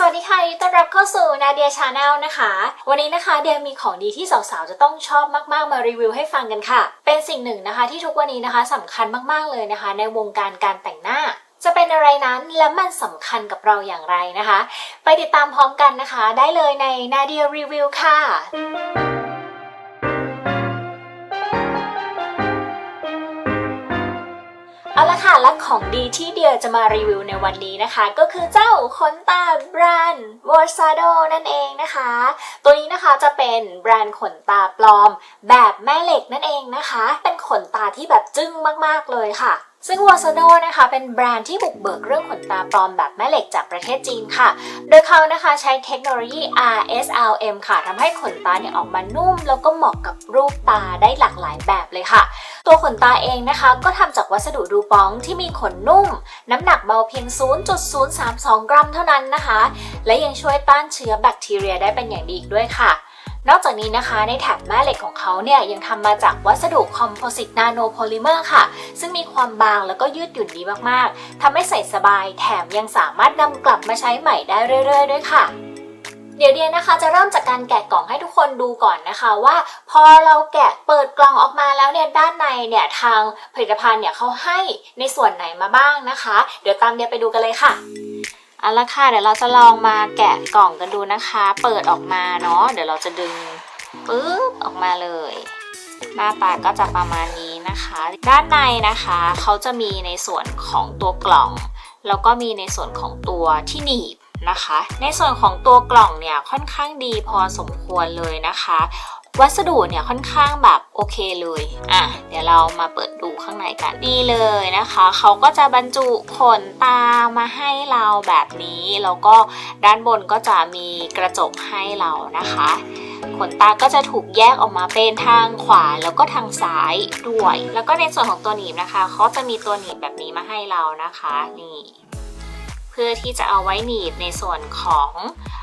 สวัสดีค่ะต้อนรับเข้าสู่นาเดียชาแนลนะคะ วันนี้นะคะเดียมีของดีที่สาวๆ จะต้องชอบมากๆ มารีวิวให้ฟังกันค่ะ เป็นสิ่งหนึ่งนะคะที่ทุกวันนี้นะคะสำคัญมากๆเลยนะคะ ในวงการการแต่งหน้า จะเป็นอะไรนั้นและมันสำคัญกับเราอย่างไรนะคะ ไปติดตามพร้อมกันนะคะ ได้เลยในนาเดียรีวิวค่ะ ค่ะ และของดีที่เดียจะมารีวิวในวันนี้นะคะ ก็คือเจ้าขนตาแบรนด์ w o r s a d o นั่นเองนะคะ ตัวนี้นะคะจะเป็นแบรนด์ขนตาปลอม แบบแม่เหล็กนั่นเองนะคะ เป็นขนตาที่แบบจึ้งมากๆเลยค่ะ ซึ่ง w o r s a d o นะคะเป็นแบรนด์ที่บุกเบิกเรื่องขนตาปลอมแบบแม่เหล็กจากประเทศจีนค่ะ โดยเขานะคะใช้เทคโนโลยี RSLM ค่ะทำให้ขนตาเนี่ยออกมานุ่ม แล้วก็เหมาะกับรูปตาได้หลากหลายแบบเลยค่ะ ตัวขนตาเองนะคะ ก็ทำจากวัสดุดูปองที่มีขนนุ่ม น้ำหนักเบาเพียง 0.032 กรัมเท่านั้นนะคะ และยังช่วยต้านเชื้อแบคทีเรียได้เป็นอย่างดีอีกด้วยค่ะ นอกจากนี้นะคะในแถบแม่เหล็กของเขาเนี่ยยังทำมาจากวัสดุคอมโพสิตนาโนโพลิเมอร์ค่ะ ซึ่งมีความบางแล้วก็ยืดหยุ่นดีมากๆทำให้ใส่สบายแถมยังสามารถนำกลับมาใช้ใหม่ได้เรื่อย ๆ ด้วยค่ะเดี๋ยวเดียนะคะจะเริ่มจากการแกะกล่องให้ทุกคนดูก่อนนะคะว่า พอเราแกะเปิดกล่องออกมาแล้วเนี่ยด้านในเนี่ยทางผลิตภัณฑ์เนี่ยเขาให้ในส่วนไหนมาบ้างนะคะ เดี๋ยวตามเดียไปดูกันเลยค่ะ เอาละค่ะเดี๋ยวเราจะลองมาแกะกล่องกันดูนะคะ เปิดออกมาเนาะเดี๋ยวเราจะดึงปึ๊บออกมาเลย หน้าตาก็จะประมาณนี้นะคะ ด้านในนะคะเขาจะมีในส่วนของตัวกล่อง แล้วก็มีในส่วนของตัวที่หนีบนะคะ ในส่วนของตัวกล่องเนี่ยค่อนข้างดีพอสมควรเลยนะคะ วัสดุเนี่ยค่อนข้างแบบโอเคเลย อะ เดี๋ยวเรามาเปิดดูข้างในกันดีเลยนะคะ เขาก็จะบรรจุขนตามาให้เราแบบนี้ แล้วก็ด้านบนก็จะมีกระจกให้เรานะคะขนตาก็จะถูกแยกออกมาเป็นทางขวาแล้วก็ทางซ้ายด้วย แล้วก็ในส่วนของตัวหนีบนะคะเขาจะมีตัวหนีบแบบนี้มาให้เรานะคะนี่เพื่อที่จะเอาไว้หนีบในส่วนของ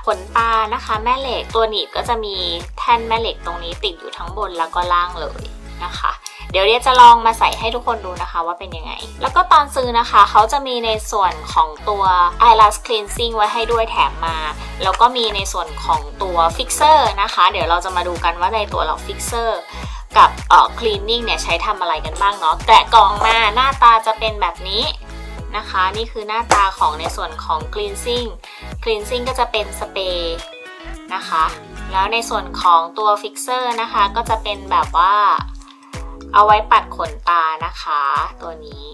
ขนตานะคะ แม่เหล็กตัวหนีบก็จะมีแท่นแม่เหล็กตรงนี้ติดอยู่ทั้งบนแล้วก็ล่างเลยนะคะ เดี๋ยวเรียจะลองมาใส่ให้ทุกคนดูนะคะว่าเป็นยังไง แล้วก็ตอนซื้อนะคะเขาจะมีในส่วนของตัว eyelash cleansing ไว้ให้ด้วยแถมมา แล้วก็มีในส่วนของตัว fixer นะคะ เดี๋ยวเราจะมาดูกันว่าในตัวเรา fixer กับเอ่อ cleaning เนี่ยใช้ทำอะไรกันบ้างเนาะแกะกล่องมาหน้าตาจะเป็นแบบนี้ นะคะ นี่คือหน้าตาของในส่วนของ cleansing cleansing ก็จะเป็นสเปรย์นะคะ แล้วในส่วนของตัว fixer นะคะ ก็จะเป็นแบบว่าเอาไว้ปัดขนตานะคะ ตัวนี้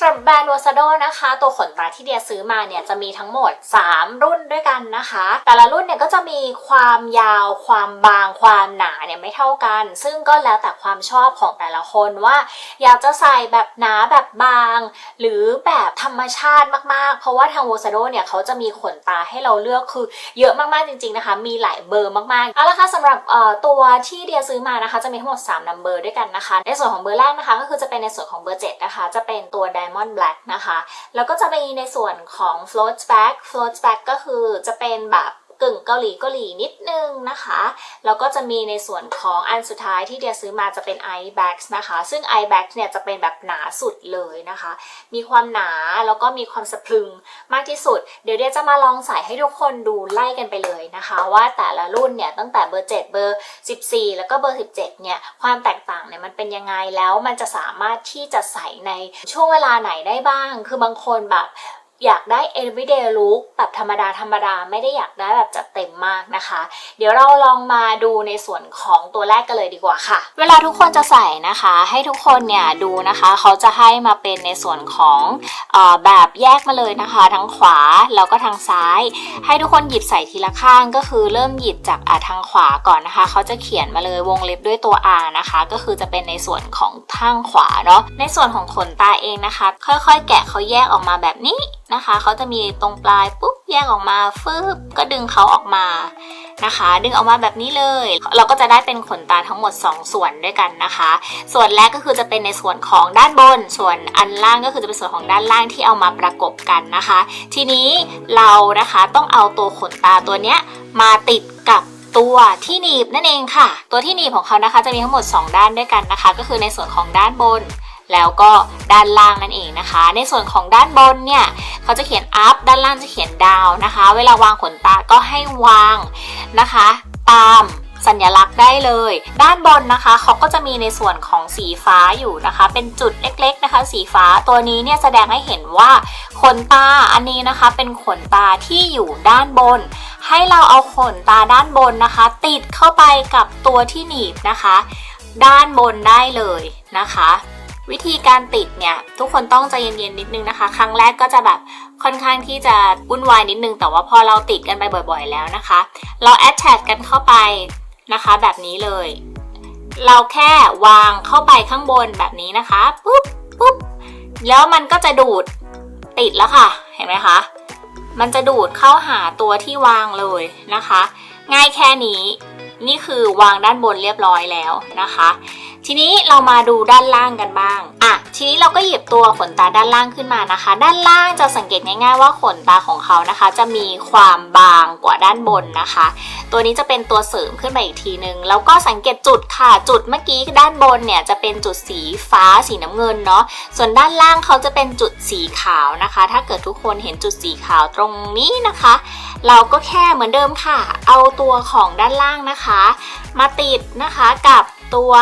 สำหรับแบรนด์ว a ซาโดนะคะ ตัวขนตาที่เดียซื้อมาเนี่ยจะมีทั้งหมด 3 รุ่นด้วยกันนะคะ แต่ละรุ่นเนี่ยก็จะมีความยาว ความบาง ความหนาเนี่ยไม่เท่ากัน ซึ่งก็แล้วแต่ความชอบของแต่ละคนว่า อยากจะใส่แบบหนาแบบบาง หรือแบบธรรมชาติมากๆ เพราะว่าทางว a ซาโดเนี่ยเขาจะมีขนตาให้เราเลือกคือเยอะมากๆจริง ๆนะคะ มีหลายเบอร์มากๆเอาละค่ะสำหรับเอ่อตัวที่เดียซื้อมานะคะ จะมีทั้งหมด3นัมเบอร์ด้วยกันนะคะ ในส่วนของเบอร์แรกนะคะ ก็คือจะเป็นในส่วนของเบอร์7นะคะจะเป็นตัว Diamond Black นะคะ แล้วก็จะมีในส่วนของ float back float back ก็คือจะเป็นแบบ กึ่งเกาหลีเกาหลีนิดนึงนะคะ แล้วก็จะมีในส่วนของอันสุดท้ายที่เดียซื้อมาจะเป็น eye bags นะคะ ซึ่ง eye bags เนี่ยจะเป็นแบบหนาสุดเลยนะคะ มีความหนาแล้วก็มีความสะพรึงมากที่สุด เดี๋ยวเดียจะมาลองใส่ให้ทุกคนดูไล่กันไปเลยนะคะ ว่าแต่ละรุ่นเนี่ยตั้งแต่เบอร์ 7 เบอร์ 14 แล้วก็เบอร์ 17 เนี่ยความแตกต่างเนี่ยมันเป็นยังไงแล้วมันจะสามารถที่จะใส่ในช่วงเวลาไหนได้บ้าง คือบางคนแบบ อยากได้ everyday look แบบธรรมดาธรรมดาไม่ได้อยากได้แบบจัดเต็มมากนะคะ เดี๋ยวเราลองมาดูในส่วนของตัวแรกกันเลยดีกว่าค่ะ เวลาทุกคนจะใส่นะคะ ให้ทุกคนเนี่ยดูนะคะ เขาจะให้มาเป็นในส่วนของออแบบแยกมาเลยนะคะ ทั้งขวาแล้วก็ทางซ้าย ให้ทุกคนหยิบใส่ทีละข้างก็คือเริ่มหยิบจากอะทางขวาก่อนนะคะ เขาจะเขียนมาเลยวงเล็บด้วยตัว R นะคะ ก็คือจะเป็นในส่วนของทางขวาเนาะในส่วนของขนตาเองนะคะ ค่อยๆ แกะเขาแยกออกมาแบบนี้นะคะเขาจะมีตรงปลายปุ๊บแยกออกมาฟึบก็ดึงเขาออกมานะคะ ดึงออกมาแบบนี้เลย เราก็จะได้เป็นขนตาทั้งหมด 2 ส่วนด้วยกันนะคะ ส่วนแรกก็คือจะเป็นในส่วนของด้านบน ส่วนอันล่างก็คือจะเป็นส่วนของด้านล่างที่เอามาประกบกันนะคะ ทีนี้เรานะคะต้องเอาตัวขนตาตัวเนี้ยมาติดกับตัวที่หนีบนั่นเองค่ะ ตัวที่หนีบของเขานะคะจะมีทั้งหมด 2 ด้านด้วยกันนะคะ ก็คือในส่วนของด้านบน แล้วก็ด้านล่างนั่นเองนะคะ ในส่วนของด้านบนเนี่ยเขาจะเขียน up ด้านล่างจะเขียน down นะคะ เวลาวางขนตาก็ให้วางนะคะ ตามสัญลักษณ์ได้เลย ด้านบนนะคะเขาก็จะมีในส่วนของสีฟ้าอยู่นะคะ เป็นจุดเล็กๆนะคะ สีฟ้าตัวนี้เนี่ยแสดงให้เห็นว่าขนตาอันนี้นะคะ เป็นขนตาที่อยู่ด้านบน ให้เราเอาขนตาด้านบนนะคะ ติดเข้าไปกับตัวที่หนีบนะคะ ด้านบนได้เลยนะคะ วิธีการติดเนี่ยทุกคนต้องใจเย็นๆนิดนึงนะคะ ครั้งแรกก็จะแบบค่อนข้างที่จะวุ่นวายนิดนึง แต่ว่าพอเราติดกันไปบ่อยๆแล้วนะคะ เราแอดแชทกันเข้าไปนะคะแบบนี้เลย เราแค่วางเข้าไปข้างบนแบบนี้นะคะปุ๊บปุ๊บแล้วมันก็จะดูดติดแล้วค่ะ เห็นไหมคะ มันจะดูดเข้าหาตัวที่วางเลยนะคะ ง่ายแค่นี้ นี่คือวางด้านบนเรียบร้อยแล้วนะคะ ทีนี้เรามาดูด้านล่างกันบ้างอะทีนี้เราก็หยิบตัวขนตาด้านล่างขึ้นมานะคะ ด้านล่างจะสังเกตง่ายๆว่าขนตาของเขานะคะ จะมีความบางกว่าด้านบนนะคะ ตัวนี้จะเป็นตัวเสริมขึ้นมาอีกทีนึงแล้วก็สังเกตจุดค่ะจุดเมื่อกี้ด้านบนเนี่ยจะเป็นจุดสีฟ้าสีน้ำเงินเนาะส่วนด้านล่างเขาจะเป็นจุดสีขาวนะคะ ถ้าเกิดทุกคนเห็นจุดสีขาวตรงนี้นะคะ เราก็แค่เหมือนเดิมค่ะ เอาตัวของด้านล่างนะคะมาติดนะคะกับตัว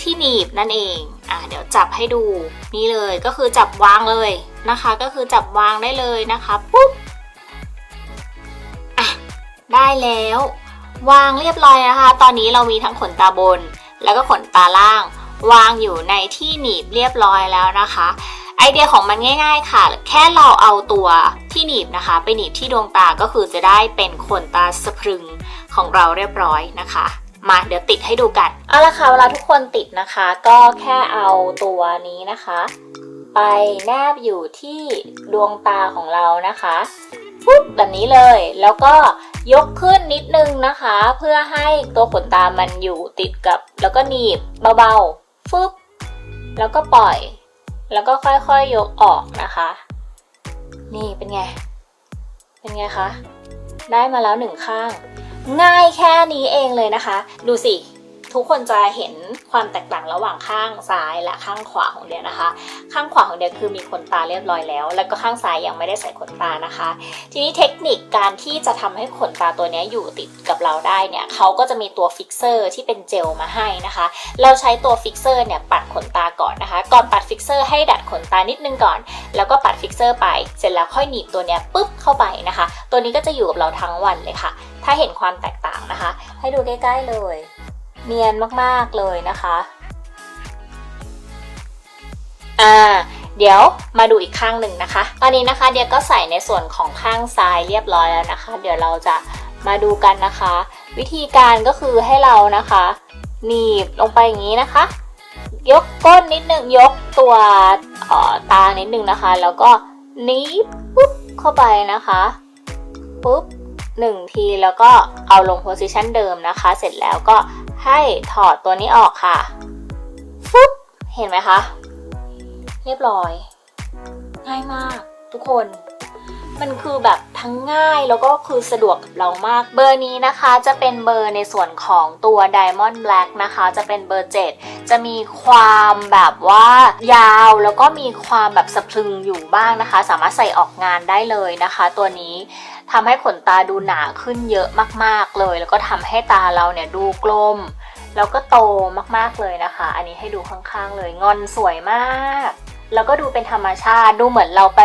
ที่หนีบนั่นเองอะเดี๋ยวจับให้ดูนี่เลยก็คือจับวางเลยนะคะ ก็คือจับวางได้เลยนะคะปุ๊บอะได้แล้ว วางเรียบร้อยนะคะ ตอนนี้เรามีทั้งขนตาบน แล้วก็ขนตาล่าง วางอยู่ในที่หนีบเรียบร้อยแล้วนะคะ เดียของมันง่าย ๆ ค่ะ แค่เราเอาตัวที่หนีบนะคะ ไปหนีบที่ดวงตาก็คือจะได้เป็นขนตาสะพรึงของเราเรียบร้อยนะคะมาเดี๋ยวติดให้ดูกัน เอาละค่ะเวลาทุกคนติดนะคะ ก็แค่เอาตัวนี้นะคะ ไปแนบอยู่ที่ดวงตาของเรานะคะปุ๊บแบบนี้เลย แล้วก็ยกขึ้นนิดนึงนะคะ เพื่อให้ตัวขนตามันอยู่ติดกับ แล้วก็หนีบเบาๆฟึบแล้วก็ปล่อย แล้วก็ค่อยๆยกออกนะคะ นี่เป็นไง เป็นไงคะ ได้มาแล้วหนึ่งข้าง ง่ายแค่นี้เองเลยนะคะ ดูสิ ทุกคนจะเห็นความแตกต่างระหว่างข้างซ้ายและข้างขวาของเดียนะคะ ข้างขวาของเดียคือมีขนตาเรียบร้อยแล้ว แล้วก็ข้างซ้ายยังไม่ได้ใส่ขนตานะคะ ทีนี้เทคนิคการที่จะทำให้ขนตาตัวนี้อยู่ติดกับเราได้เนี่ยเขาก็จะมีตัวฟิกเซอร์ที่เป็นเจลมาให้นะคะ เราใช้ตัวฟิกเซอร์เนี่ยปัดขนตาก่อนนะคะ ก่อนปัดฟิกเซอร์ให้ดัดขนตานิดนึงก่อน แล้วก็ปัดฟิกเซอร์ไป เสร็จแล้วค่อยหนีบตัวเนี้ยปุ๊บเข้าไปนะคะ ตัวนี้ก็จะอยู่กับเราทั้งวันเลยค่ะ ถ้าเห็นความแตกต่างนะคะ ให้ดูใกล้ๆเลย เนียนมากๆเลยนะคะ อ่า เดี๋ยวมาดูอีกข้างหนึ่งนะคะ ตอนนี้นะคะเดียก็ใส่ในส่วนของข้างซ้ายเรียบร้อยแล้วนะคะ เดี๋ยวเราจะมาดูกันนะคะ วิธีการก็คือให้เรานะคะหนีบลงไปอย่างนี้นะคะ ยกก้นนิดนึงยกตัวออตานิดนึงนะคะ แล้วก็หนีบปุ๊บเข้าไปนะคะปุ๊บหนึ่งทีแล้วก็เอาลงโพสิชันเดิมนะคะ เสร็จแล้วก็ ให้ถอดตัวนี้ออกค่ะฟุ๊บเห็นไหมคะ เรียบร้อย ง่ายมากทุกคน มันคือแบบทั้งง่ายแล้วก็คือสะดวกกับเรามาก เบอร์นี้นะคะจะเป็นเบอร์ในส่วนของตัว Diamond Black นะคะ จะเป็นเบอร์ 7 จะมีความแบบว่ายาวแล้วก็มีความแบบสะพรึงอยู่บ้างนะคะ สามารถใส่ออกงานได้เลยนะคะ ตัวนี้ทำให้ขนตาดูหนาขึ้นเยอะมากๆเลย แล้วก็ทำให้ตาเราเนี่ยดูกลมแล้วก็โตมากๆเลยนะคะ อันนี้ให้ดูข้างๆเลย งอนสวยมาก แล้วก็ดูเป็นธรรมชาติดูเหมือนเราไป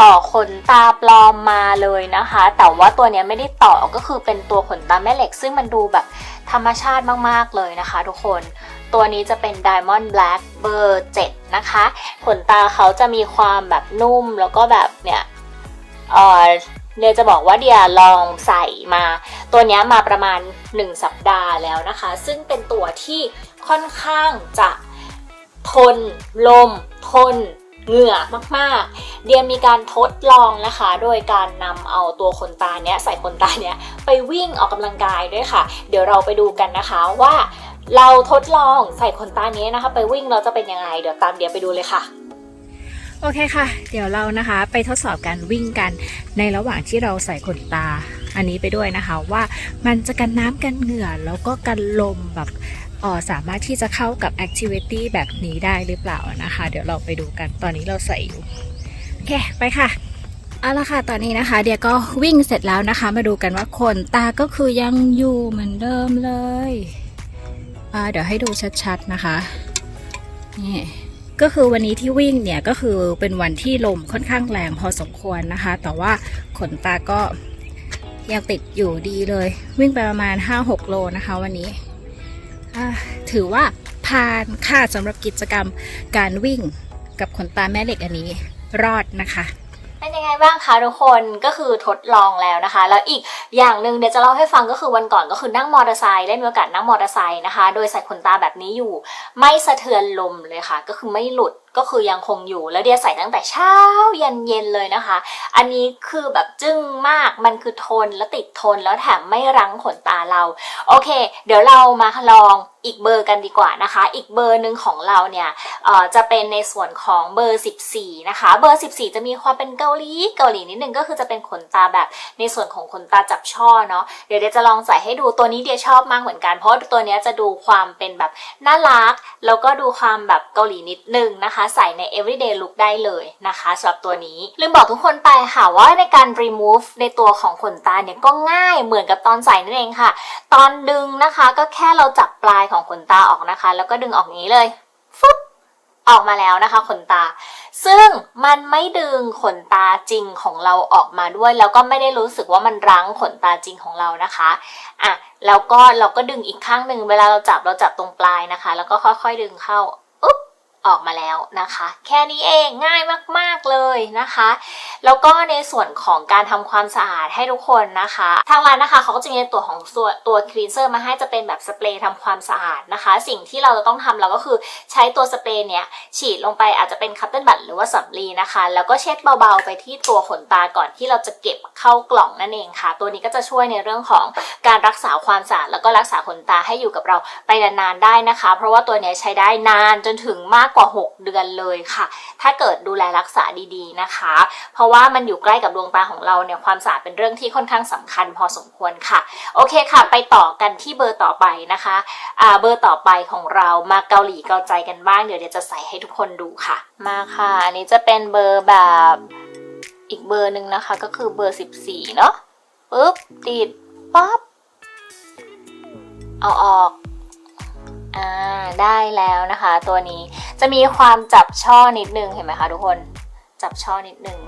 ต่อขนตาปลอมมาเลยนะคะ แต่ว่าตัวนี้ไม่ได้ต่อก็คือเป็นตัวขนตาแม่เหล็ก ซึ่งมันดูแบบธรรมชาติมากๆเลยนะคะ ทุกคนตัวนี้จะเป็น Diamond Black เบอร์7นะคะ ขนตาเขาจะมีความแบบนุ่มแล้วก็แบบเนี่ยเออเดียจะบอกว่าเดียลองใส่มา ตัวนี้มาประมาณ 1 สัปดาห์แล้วนะคะ ซึ่งเป็นตัวที่ค่อนข้างจะ ทน ลม ทน เหงื่อมากๆ เดียมีการทดลองนะคะ โดยการนำเอาตัวขนตาเนี้ยใส่ขนตาเนี้ยไปวิ่งออกกำลังกายด้วยค่ะ เดี๋ยวเราไปดูกันนะคะว่าเราทดลองใส่ขนตาเนี้ยนะคะ ไปวิ่งเราจะเป็นยังไง เดี๋ยวตามเดียไปดูเลยค่ะโอเคค่ะ เดี๋ยวเรานะคะไปทดสอบการวิ่งกันในระหว่างที่เราใส่ขนตาอันนี้ไปด้วยนะคะ ว่ามันจะกันน้ำกันเหงื่อแล้วก็กันลมแบบ ออสามารถที่จะเข้ากับแอคทิวิตี้แบบนี้ได้หรือเปล่านะคะ เดี๋ยวเราไปดูกันตอนนี้เราใส่อยู่ โอเค ไปค่ะเอาละค่ะ ตอนนี้นะคะ เดี๋ยวก็วิ่งเสร็จแล้วนะคะ มาดูกันว่าขนตาก็คือยังอยู่เหมือนเดิมเลยเดี๋ยวให้ดูชัดๆนะคะ นี่ก็คือวันนี้ที่วิ่งเนี่ยก็คือเป็นวันที่ลมค่อนข้างแรงพอสมควรนะคะ แต่ว่าขนตาก็ยังติดอยู่ดีเลย วิ่งไปประมาณ 5-6 โลนะคะวันนี้ ถือว่าผ่านค่ะสำหรับกิจกรรมการวิ่งกับขนตาแม่เหล็กอันนี้รอดนะคะเป็นยัง ไงบ้างคะทุกคนก็คือทดลองแล้วนะคะ แล้วอีกอย่างหนึ่งเดี๋ยวจะเล่าให้ฟังก็คือวันก่อนก็คือนั่งมอเตอร์ไซค์ได้มีโอกาสนั่งมอเตอร์ไซค์นะคะ โดยใส่ขนตาแบบนี้อยู่ ไม่สะเทือนลมเลยค่ะ ก็คือไม่หลุดก็คือยังคงอยู่แล้วเดียใส่ตั้งแต่เช้ายันเย็นเลยนะคะ อันนี้คือแบบจึ้งมากมันคือทนแล้วติดทนแล้วแถมไม่รั้งขนตาเรา โอเค เดี๋ยวเรามาลองอีกเบอร์กันดีกว่านะคะ อีกเบอร์หนึ่งของเราเนี่ยจะเป็นในส่วนของเบอร์ 14 นะคะ เบอร์ 14 จะมีความเป็นเกาหลีเกาหลีนิดนึงก็คือจะเป็นขนตาแบบในส่วนของขนตาจับช่อเนาะเดี๋ยวเดี๋ยวจะลองใส่ให้ดูตัวนี้เดียชอบมากเหมือนกัน เพราะตัวนี้จะดูความเป็นแบบน่ารัก แล้วก็ดูความแบบเกาหลีนิดนึงนะคะ ใส่ใน everyday look ได้เลยนะคะสำหรับตัวนี้ลืมบอกทุกคนไปค่ะว่าในการ remove ในตัวของขนตาเนี่ยก็ง่ายเหมือนกับตอนใส่นั่นเองค่ะ ตอนดึงนะคะก็แค่เราจับปลายของขนตาออกนะคะ แล้วก็ดึงออกอย่างนี้เลยฟึบ ออกมาแล้วนะคะขนตา ซึ่งมันไม่ดึงขนตาจริงของเราออกมาด้วย แล้วก็ไม่ได้รู้สึกว่ามันรั้งขนตาจริงของเรานะคะอะแล้วก็เราก็ดึงอีกข้างหนึ่งเวลาเราจับเราจับตรงปลายนะคะ แล้วก็ค่อยๆดึงเข้า ออกมาแล้วนะคะ แค่นี้เองง่ายมากๆเลยนะคะ แล้วก็ในส่วนของการทำความสะอาดให้ทุกคนนะคะ ทางร้านนะคะเขาก็จะมีตัวของตัวตัวคลีนเซอร์มาให้จะเป็นแบบสเปรย์ทำความสะอาดนะคะ สิ่งที่เราจะต้องทำเราก็คือใช้ตัวสเปรย์เนี่ยฉีดลงไปอาจจะเป็นคัตเติ้ลบัตหรือว่าสำลีนะคะ แล้วก็เช็ดเบาๆไปที่ตัวขนตาก่อนที่เราจะเก็บเข้ากล่องนั่นเองค่ะ ตัวนี้ก็จะช่วยในเรื่องของการรักษาความสะอาดแล้วก็รักษาขนตาให้อยู่กับเราไปนานๆได้นะคะ เพราะว่าตัวนี้ใช้ได้นานจนถึงมากกว่า 6 เดือนเลยค่ะ ถ้าเกิดดูแลรักษาดีๆนะคะ เพราะว่ามันอยู่ใกล้กับดวงตาของเราเนี่ยความสะอาดเป็นเรื่องที่ค่อนข้างสำคัญพอสมควรค่ะ โอเคค่ะ ไปต่อกันที่เบอร์ต่อไปนะคะอ่าเบอร์ต่อไปของเรามาเกาหลีเกาใจกันบ้างเดี๋ยวเดี๋ยวจะใส่ให้ทุกคนดูค่ะ มาค่ะ อันนี้จะเป็นเบอร์แบบอีกเบอร์หนึ่งนะคะ ก็คือเบอร์ 14 เนาะปึ๊บติดปั๊บเอาออกอ่าได้แล้วนะคะ ตัวนี้ จะมีความจับช่อนิดนึงเห็นไหมคะทุกคน จับช่อนิดนึง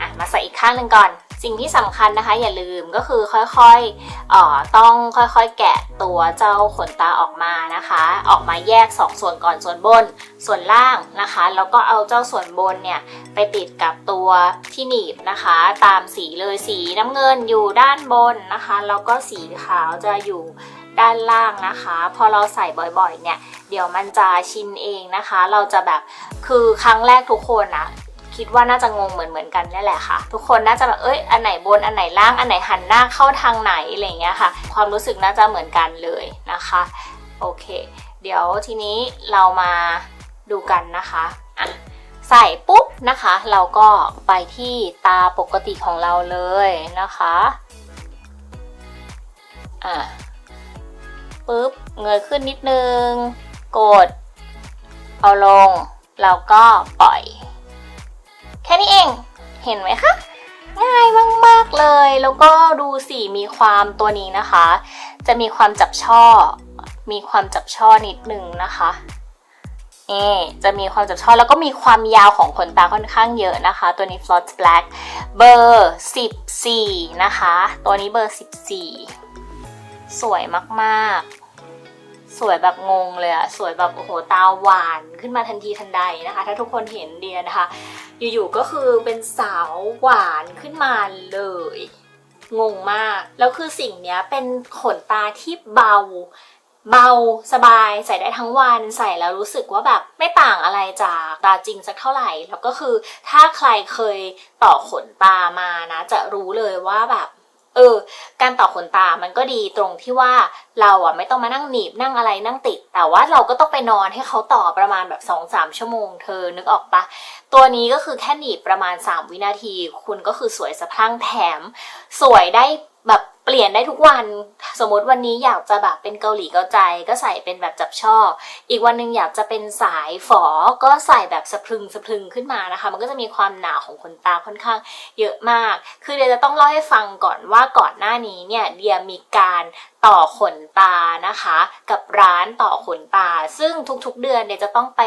อะมาใส่อีกข้างหนึ่งก่อน สิ่งที่สำคัญนะคะ อย่าลืมก็คือค่อยๆเอ่อต้องค่อยๆ แกะตัวเจ้าขนตาออกมานะคะ ออกมาแยกสองส่วนก่อนส่วนบน ส่วนล่างนะคะ แล้วก็เอาเจ้าส่วนบนเนี่ยไปติดกับตัวที่หนีบนะคะ ตามสีเลยสีน้ำเงินอยู่ด้านบนนะคะแล้วก็สีขาวจะอยู่ ด้านล่างนะคะ พอเราใส่บ่อยๆ เนี่ย เดี๋ยวมันจะชินเองนะคะ เราจะแบบคือครั้งแรกทุกคนนะคิดว่าน่าจะงงเหมือนเหมือนๆกันนี่แหละค่ะ ทุกคนน่าจะแบบเอ้ยอันไหนบนอันไหนล่างอันไหนหันหน้าเข้าทางไหนอะไรอย่างเงี้ยค่ะ ความรู้สึกน่าจะเหมือนกันเลยนะคะโอเค เดี๋ยวทีนี้เรามาดูกันนะคะอะใส่ปุ๊บนะคะ เราก็ไปที่ตาปกติของเราเลยนะคะอะ ปุ๊บเงยขึ้นนิดนึง กด เอาลง แล้วก็ปล่อย แค่นี้เอง เห็นไหมคะ ง่ายมาก ๆ เลย แล้วก็ดูสิมีความตัวนี้นะคะ จะมีความจับช่อ มีความจับช่อนิดนึงนะคะนี่จะมีความจับช่อแล้วก็มีความยาวของขนตาค่อนข้างเยอะนะคะ ตัวนี้ Flot Black เบอร์ 14 นะคะ ตัวนี้เบอร์ 14 สวยมากๆ สวยแบบงงเลยอะสวยแบบโอ้โหตาหวานขึ้นมาทันทีทันใดนะคะ ถ้าทุกคนเห็นเดียนะคะ อยู่ๆก็คือเป็นสาวหวานขึ้นมาเลยงงมาก แล้วคือสิ่งนี้เป็นขนตาที่เบา เบาสบายใส่ได้ทั้งวันใส่แล้วรู้สึกว่าแบบไม่ต่างอะไรจากตาจริงสักเท่าไหร่ แล้วก็คือถ้าใครเคยต่อขนตามานะ จะรู้เลยว่าแบบ เออ การต่อขนตามันก็ดีตรงที่ว่าเราอะไม่ต้องมานั่งหนีบนั่งอะไรนั่งติด แต่ว่าเราก็ต้องไปนอนให้เขาต่อประมาณแบบ2อสามชั่วโมงเธอนึกออกปะตัวนี้ก็คือแค่หนีบประมาณ 3 วินาที คุณก็คือสวยสะพรั่งแถม สวยได้แบบเปลี่ยนได้ทุกวัน สมมติวันนี้อยากจะแบบเป็นเกาหลีเกาใจ ก็ใส่เป็นแบบจับช่อ อีกวันหนึ่งอยากจะเป็นสายฝอ ก็ใส่แบบสะพรึงสะพรึงขึ้นมานะคะ มันก็จะมีความหนาของขนตาค่อนข้างเยอะมาก คือเดียจะต้องเล่าให้ฟังก่อนว่าก่อนหน้านี้เนี่ยเดียมีการต่อขนตานะคะ กับร้านต่อขนตา ซึ่งทุกๆเดือนเนี่ยจะต้องไป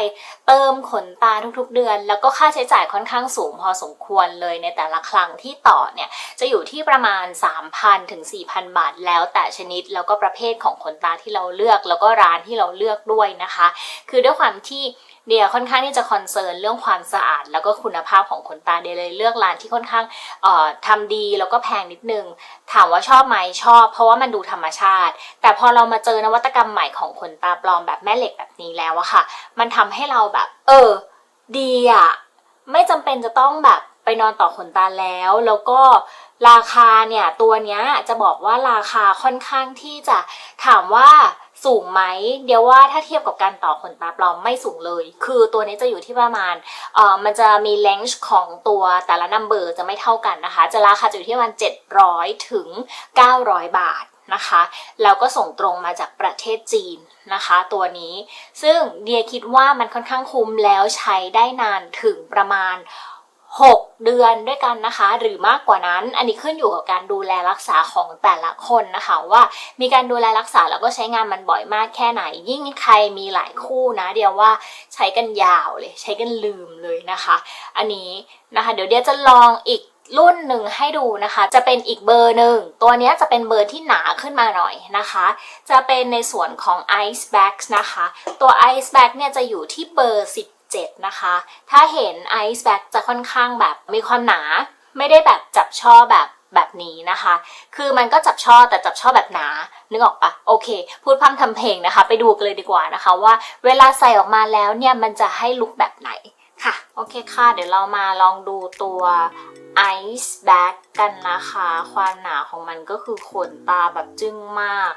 เติมขนตาทุกๆเดือน แล้วก็ค่าใช้จ่ายค่อนข้างสูงพอสมควรเลยในแต่ละครั้งที่ต่อเนี่ยจะอยู่ที่ประมาณ 3,000ถึง4,000 บาทแล้วแต่ชนิด แล้วก็ประเภทของขนตาที่เราเลือก แล้วก็ร้านที่เราเลือกด้วยนะคะ คือด้วยความที่เดียค่อนข้างที่จะคอนเซิร์นเรื่องความสะอาด แล้วก็คุณภาพของขนตาเดียเลยเลือกร้านที่ค่อนข้างเอ่อทำดีแล้วก็แพงนิดนึง ถามว่าชอบไหมชอบ เพราะว่ามันดูธรรมชาติ แต่พอเรามาเจอนวัตกรรมใหม่ของขนตาปลอมแบบแม่เหล็กแบบนี้แล้วอะค่ะ มันทำให้เราแบบ เออ ดีอะไม่จำเป็นจะต้องแบบไปนอนต่อขนตาแล้วแล้วก็ ราคาเนี่ยตัวเนี้ยจะบอกว่าราคาค่อนข้างที่จะถามว่าสูงไหม เดี๋ยวว่าถ้าเทียบกับการต่อขนตาปลอมไม่สูงเลย คือตัวนี้จะอยู่ที่ประมาณเอ่อมันจะมีเลนส์ของตัวแต่ละนัมเบอร์จะไม่เท่ากันนะคะ จะราคาจะอยู่ที่ประมาณ 700 ถึง 900 บาทนะคะแล้วก็ส่งตรงมาจากประเทศจีนนะคะ ตัวนี้ซึ่งเดียคิดว่ามันค่อนข้างคุ้มแล้วใช้ได้นานถึงประมาณ 6 เดือนด้วยกันนะคะ หรือมากกว่านั้นอันนี้ขึ้นอยู่กับการดูแลรักษาของแต่ละคนนะคะ ว่ามีการดูแลรักษาแล้วก็ใช้งานมันบ่อยมากแค่ไหน ยิ่งใครมีหลายคู่นะ เดียวว่าใช้กันยาวเลย ใช้กันลืมเลยนะคะ อันนี้นะคะ เดี๋ยวเดียจะลองอีกรุ่นหนึ่งให้ดูนะคะ จะเป็นอีกเบอร์หนึ่ง ตัวนี้จะเป็นเบอร์ที่หนาขึ้นมาหน่อยนะคะ จะเป็นในส่วนของ Ice Bag นะคะ ตัว Ice Bag เนี่ยจะอยู่ที่เบอร์ 7 นะคะ ถ้าเห็น Ice Bag จะค่อนข้างแบบมีความหนา ไม่ได้แบบจับช่อแบบแบบนี้นะคะ คือมันก็จับช่อแต่จับช่อแบบหนา นึกออกปะโอเค พูดพร่ำทำเพลงนะคะ ไปดูกันเลยดีกว่านะคะ ว่าเวลาใส่ออกมาแล้วเนี่ยมันจะให้ลุคแบบไหนค่ะ โอเคค่ะ เดี๋ยวเรามาลองดูตัว Ice Bag กันนะคะ ความหนาของมันก็คือขนตาแบบจึ้งมาก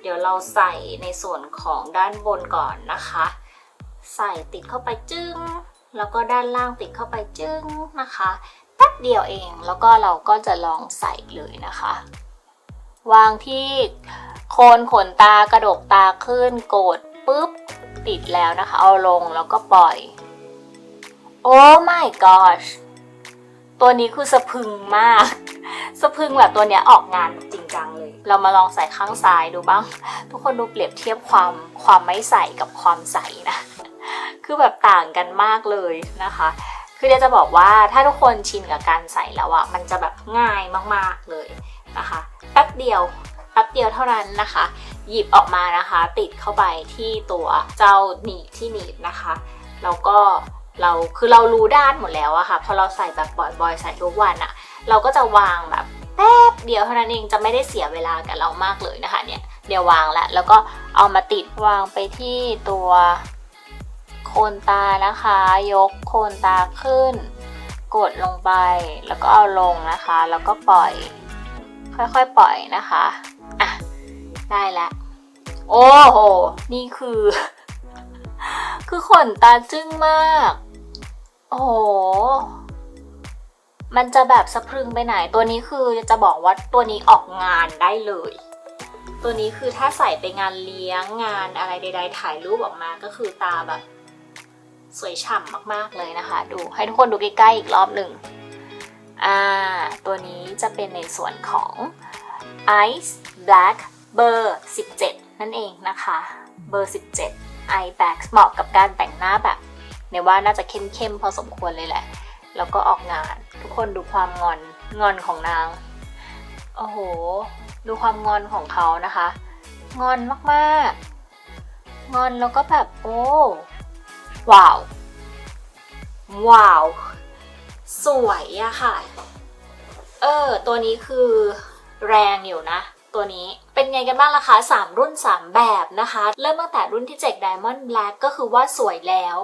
เดี๋ยวเราใส่ในส่วนของด้านบนก่อนนะคะ ใส่ติดเข้าไปจึ้ง แล้วก็ด้านล่างติดเข้าไปจึ้งนะคะแป๊บเดียวเองแล้วก็เราก็จะลองใส่เลยนะคะ วางที่โคนขนตากระดกตาขึ้นกดปุ๊บติดแล้วนะคะ เอาลงแล้วก็ปล่อย โอ้ my gosh ตัวนี้คือสะพึงมาก สะพึงแบบตัวเนี้ยออกงานจริงจังเลย เรามาลองใส่ข้างซ้ายดูบ้าง ทุกคนดูเปรียบเทียบความความไม่ใส่กับความใส่นะ คือแบบต่างกันมากเลยนะคะ คือเดี๋ยวจะบอกว่าถ้าทุกคนชินกับการใส่แล้วอะมันจะแบบง่ายมากๆเลยนะคะแป๊บเดียวแป๊บเดียวเท่านั้นนะคะ หยิบออกมานะคะ ติดเข้าไปที่ตัวเจ้าหนีบที่หนีบนะคะแล้วก็เราคือเรารู้ด้านหมดแล้วอะค่ะพอเราใส่แบบบ่อยๆใส่ทุกวันอะเราก็จะวางแบบแป๊บเดียวเท่านั้นเองจะไม่ได้เสียเวลากับเรามากเลยนะคะเนี่ยเดี๋ยววางแล้วแล้วก็เอามาติดวางไปที่ตัว คนตานะคะ ยกโคนตาขึ้น กดลงไปแล้วก็เอาลงนะคะ แล้วก็ปล่อย ค่อยๆปล่อยนะคะอะได้แล้วโอ้โห นี่คือ คือขนตาจึ้งมาก โอ้โห มันจะแบบสะพรึงไปไหน ตัวนี้คือจะบอกว่าตัวนี้ออกงานได้เลย ตัวนี้คือถ้าใส่ไปงานเลี้ยงงานอะไรใดๆถ่ายรูปออกมาก็คือตาแบบ สวยฉ่ำมากๆเลยนะคะ ดูให้ทุกคนดูใกล้ๆอีกรอบหนึ่งอ่าตัวนี้จะเป็นในส่วนของ Ice Black เบอร์17 นั่นเองนะคะ เบอร์ 17 Eye Bag เหมาะกับการแต่งหน้าแบบเนี่ยว่าน่าจะเข้มๆพอสมควรเลยแหละ แล้วก็ออกงาน ทุกคนดูความงอนงอนของนาง โอ้โห ดูความงอนของเขานะคะ งอนมากๆ งอนแล้วก็แบบโอ้ ว้าว ว้าว สวยอะค่ะ เออ ตัวนี้คือแรงอยู่นะ ตัวนี้ เป็นไงกันบ้างล่ะคะ 3 รุ่น 3 แบบนะคะ เริ่มตั้งแต่รุ่นที่7 Diamond Black ก็คือว่าสวยแล้ว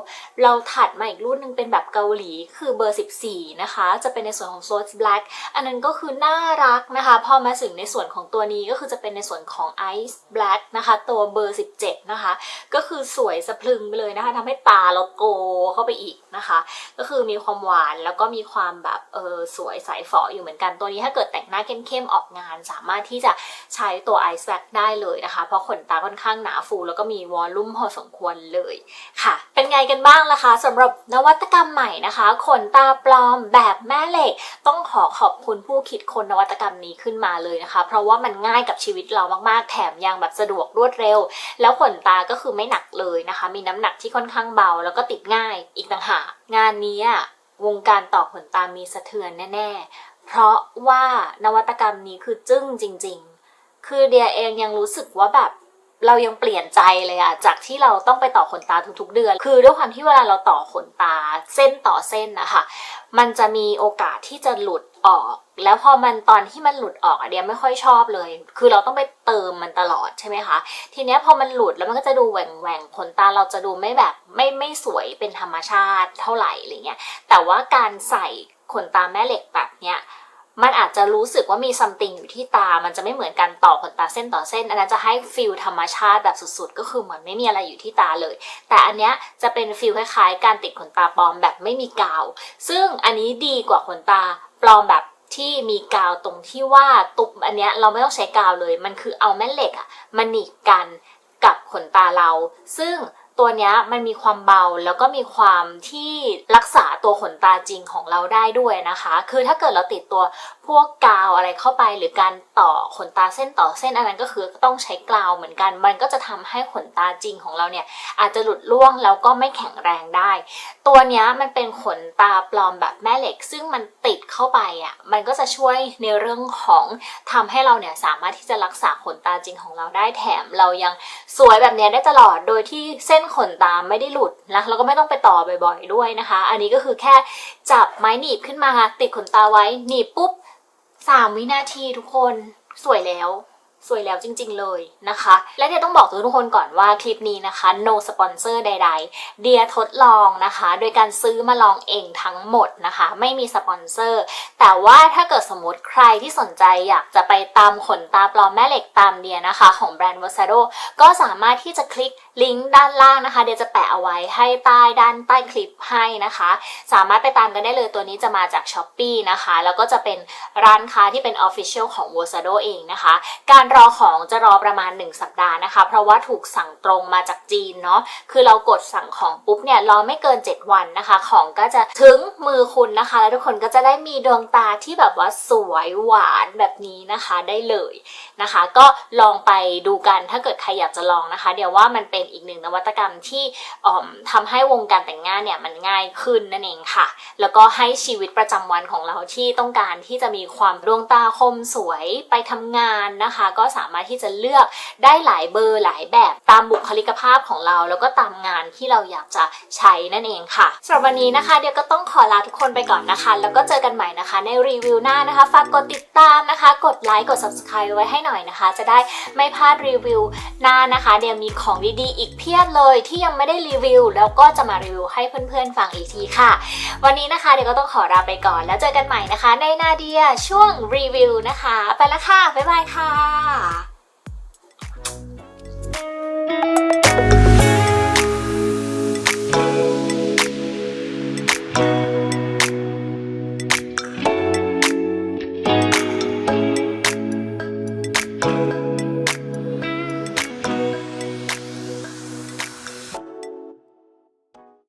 เราถัดมาอีกรุ่นหนึ่งเป็นแบบเกาหลีคือเบอร์ 14 นะคะ จะเป็นในส่วนของ Source Black อันนั้นก็คือน่ารักนะคะ พอมาถึงในส่วนของตัวนี้ก็คือจะเป็นในส่วนของ Ice Black นะคะ ตัวเบอร์ 17 นะคะ ก็คือสวยสะพรึงไปเลยนะคะทำให้ตาเราโกเข้าไปอีกนะคะ ก็คือมีความหวานแล้วก็มีความแบบเออสวยใสายฝออยู่เหมือนกันตัวนี้ถ้าเกิดแต่งหน้าเข้มๆออกงาน สามารถที่จะใช้ตัว Ice Wax ได้เลยนะคะ เพราะขนตาค่อนข้างหนาฟู แล้วก็มีวอลลุ่มพอสมควรเลยค่ะ เป็นไงกันบ้างล่ะคะสำหรับนวัตกรรมใหม่นะคะ ขนตาปลอมแบบแม่เหล็ก ต้องขอขอบคุณผู้คิดคนนวัตกรรมนี้ขึ้นมาเลยนะคะ เพราะว่ามันง่ายกับชีวิตเรามากๆ แถมยังแบบสะดวกรวดเร็ว แล้วขนตาก็คือไม่หนักเลยนะคะ มีน้ำหนักที่ค่อนข้างเบา แล้วก็ติดง่ายอีกต่างหากงานนี้วงการต่อขนตามีสะเทือนแน่ ๆ เพราะว่านวัตกรรมนี้คือจึ้งจริง ๆ คือเดียเองยังรู้สึกว่าแบบเรายังเปลี่ยนใจเลยอะจากที่เราต้องไปต่อขนตาทุกๆเดือน คือด้วยความที่เวลาเราต่อขนตาเส้นต่อเส้นนะคะมันจะมีโอกาสที่จะหลุดออก แล้วพอมันตอนที่มันหลุดออกอะเดียไม่ค่อยชอบเลย คือเราต้องไปเติมมันตลอดใช่ไหมคะ ทีเนี้ยพอมันหลุดแล้วมันก็จะดูแหว่งแหว่งขนตาเราจะดูไม่แบบไม่ไม่สวยเป็นธรรมชาติเท่าไหร่อะไรเงี้ยแต่ว่าการใส่ขนตาแม่เหล็กแบบเนี้ย มันอาจจะรู้สึกว่ามีซัมติงอยู่ที่ตา มันจะไม่เหมือนการต่อขนตาเส้นต่อเส้น อันนั้นจะให้ฟิลธรรมชาติแบบสุดๆ ก็คือเหมือนไม่มีอะไรอยู่ที่ตาเลย แต่อันเนี้ยจะเป็นฟิลคล้ายๆ การติดขนตาปลอมแบบไม่มีกาว ซึ่งอันนี้ดีกว่าขนตาปลอมแบบที่มีกาวตรงที่ว่าตุบอันเนี้ยเราไม่ต้องใช้กาวเลย มันคือเอาแม่เหล็กอะมาหนีบกันกับขนตาเรา ซึ่ง ตัวเนี้ยมันมีความเบาแล้วก็มีความที่รักษาตัวขนตาจริงของเราได้ด้วยนะคะ คือถ้าเกิดเราติดตัวพวกกาวอะไรเข้าไป หรือการต่อขนตาเส้นต่อเส้นอันนั้นก็คือต้องใช้กาวเหมือนกัน มันก็จะทำให้ขนตาจริงของเราเนี่ยอาจจะหลุดร่วงแล้วก็ไม่แข็งแรงได้ ตัวเนี้ยมันเป็นขนตาปลอมแบบแม่เหล็ก ซึ่งมันติดเข้าไปอะมันก็จะช่วยในเรื่องของทำให้เราเนี่ยสามารถที่จะรักษาขนตาจริงของเราได้แถม เรายังสวยแบบเนี้ยได้ตลอดโดยที่เส้นขนตาไม่ได้หลุดนะแล้วก็ไม่ต้องไปต่อบ่อยๆด้วยนะคะ อันนี้ก็คือแค่จับไม้หนีบขึ้นมาติดขนตาไว้หนีบปุ๊บสามวินาทีทุกคนสวยแล้ว สวยแล้วจริง ๆ เลยนะคะ และเดียต้องบอกทุกคนก่อนว่าคลิปนี้นะคะ no sponsor ใด ๆ เดียทดลองนะคะ โดยการซื้อมาลองเองทั้งหมดนะคะ ไม่มีสปอนเซอร์ แต่ว่าถ้าเกิดสมมติใครที่สนใจอยากจะไปตามขนตาปลอมแม่เหล็กตามเดียนะคะ ของแบรนด์ Versado ก็สามารถที่จะคลิกลิงก์ด้านล่างนะคะ เดียจะแปะเอาไว้ให้ใต้ด้านใต้คลิปให้นะคะ สามารถไปตามกันได้เลยตัวนี้จะมาจาก s h อ p e e นะคะ แล้วก็จะเป็นร้านค้าที่เป็น Official ของ Versado เองนะคะ การรอของจะรอประมาณ 1 สัปดาห์นะคะ เพราะว่าถูกสั่งตรงมาจากจีนเนาะคือเรากดสั่งของปุ๊บเนี่ยรอไม่เกิน 7 วันนะคะ ของก็จะถึงมือคุณนะคะ แล้วทุกคนก็จะได้มีดวงตาที่แบบว่าสวยหวานแบบนี้นะคะได้เลยนะคะ ก็ลองไปดูกันถ้าเกิดใครอยากจะลองนะคะ เดี๋ยวว่ามันเป็นอีกหนึ่งนวัตกรรมที่อ่อมทำให้วงการแต่งงานเนี่ยมันง่ายขึ้นนั่นเองค่ะ แล้วก็ให้ชีวิตประจำวันของเราที่ต้องการที่จะมีความดวงตาคมสวยไปทำงานนะคะก็สามารถที่จะเลือกได้หลายเบอร์หลายแบบตามบุคลิกภาพของเรา แล้วก็ตามงานที่เราอยากจะใช้นั่นเองค่ะสำหรับวันนี้นะคะ เดี๋ยวก็ต้องขอลาทุกคนไปก่อนนะคะ แล้วก็เจอกันใหม่นะคะ ในรีวิวหน้านะคะฝากกดติดตามนะคะ กดไลค์กด subscribe ไว้ให้หน่อยนะคะ จะได้ไม่พลาดรีวิวหน้านะคะเดี๋ยวมีของดีๆ อีกเพียบเลยที่ยังไม่ได้รีวิว แล้วก็จะมารีวิวให้เพื่อนๆฟังอีกทีค่ะ วันนี้นะคะ เดี๋ยวก็ต้องขอลาไปก่อน แล้วเจอกันใหม่นะคะ ในนาเดียช่วงรีวิวนะคะ ไปละค่ะ บ๊ายบายค่ะค่ะ